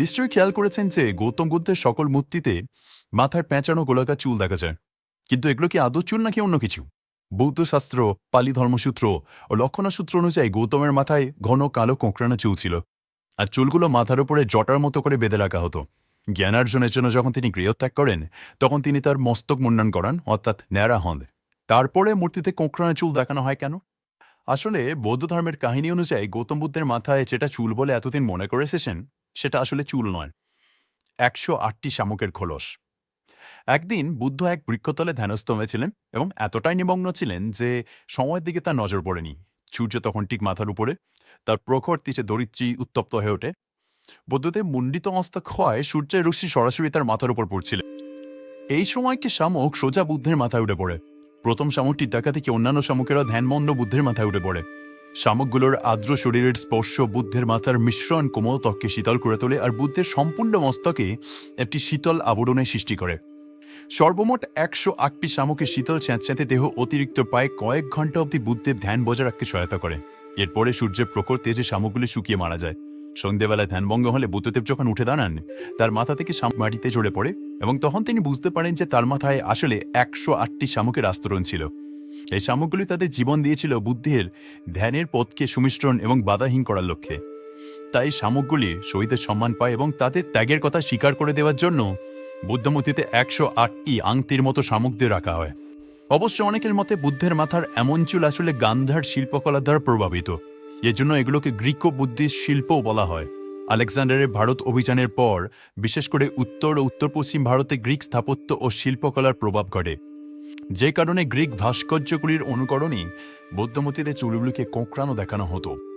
নিশ্চয়ই খেয়াল করেছেন যে গৌতম বুদ্ধের সকল মূর্তিতে মাথার পেঁচানো গোলাকার চুল দেখা যায়। কিন্তু এগুলো কি আদৌ চুল নাকি অন্য কিছু? বৌদ্ধ শাস্ত্র পালি ধর্মসূত্র ও লক্ষণাসূত্র অনুযায়ী গৌতমের মাথায় ঘন কালো কোঁকড়ানো চুল ছিল। আর চুলগুলো মাথার উপরে জটার মতো করে বেঁধে রাখা হতো। জ্ঞানার্জনের জন্য যখন তিনি গৃহত্যাগ করেন, তখন তিনি তার মস্তক মুন্ডন করান, অর্থাৎ ন্যাড়া হন তারপরে মূর্তিতে কোঁকড়ানো চুল দেখানো হয় কেন? আসলে বৌদ্ধ ধর্মের কাহিনী অনুযায়ী গৌতম বুদ্ধের মাথায় যেটা চুল বলে এতদিন মনে করে এসেছেন সেটা আসলে চুল নয়। একশো আটটি শামুকের খোলস। একদিন বুদ্ধ এক বৃক্ষতলে ধ্যানস্থ হয়েছিলেন এবং এতটাই নিমগ্ন ছিলেন যে সময়ের দিকে তার নজর পড়েনি। সূর্য তখন ঠিক মাথার উপরে, তার প্রখর তিচে দরিদ্রী উত্তপ্ত হয়ে ওঠে। বুদ্ধদেব মুন্ডিত মস্তক হয় সূর্যের রশ্মি সরাসরি তার মাথার উপর পড়ছিল। এই সময় কি শামুক সোজা বুদ্ধের মাথায় উঠে পড়ে। প্রথম শামুকটির ডাকা থেকে অন্যান্য শামুকেরা ধ্যানমন্দ বুদ্ধের মাথায় উঠে পড়ে। শামুকগুলোর আর্দ্র শরীরের স্পর্শ, বুদ্ধের মাথার মিশ্রণ কোমল ত্বককে শীতল করে তোলে আর বুদ্ধের সম্পূর্ণ মস্তকে একটি শীতল আবরণের সৃষ্টি করে। সর্বমোট একশো আটটি শামুকের শীতল স্যাঁতস্যাঁতে দেহ অতিরিক্ত পায়ে কয়েক ঘণ্টা অবধি বুদ্ধের ধ্যান বজায় রাখতে সহায়তা করে। এরপরে সূর্যের প্রখর তেজে শামুকগুলি শুকিয়ে মারা যায়। সন্ধ্যেবেলায় ধ্যানভঙ্গ হলে বুদ্ধদেব যখন উঠে দাঁড়ান, তার মাথা থেকে মাটিতে জড়ে পড়ে এবং তখন তিনি বুঝতে পারেন যে তার মাথায় আসলে একশো আটটি শামুকের আস্তরণ ছিল। এই শামুকগুলি তাদের জীবন দিয়েছিল বুদ্ধির, ধ্যানের পথকে সুমিশ্রণ এবং বাধাহীন করার লক্ষ্যে। তাই শামুকগুলি শহীদের সম্মান পায় এবং তাদের ত্যাগের কথা স্বীকার করে দেওয়ার জন্য বুদ্ধমূর্তিতে একশো আটটি আংটির মতো শামুকদের রাখা হয়। অবশ্য অনেকের মতে বুদ্ধের মাথার এমন চুল আসলে গান্ধার শিল্পকলা দ্বারা প্রভাবিত। এজন্য এগুলোকে গ্রিক ও বুদ্ধিস্ট শিল্পও বলা হয়। আলেকজান্ডারের ভারত অভিযানের পর, বিশেষ করে উত্তর ও উত্তর পশ্চিম ভারতে গ্রিক স্থাপত্য ও শিল্পকলার প্রভাব ঘটে। যে কারণে গ্রিক ভাস্কর্যগুলির অনুকরণে বৌদ্ধমতীদের চুলগুলিকে কোঁকড়ানো দেখানো হতো।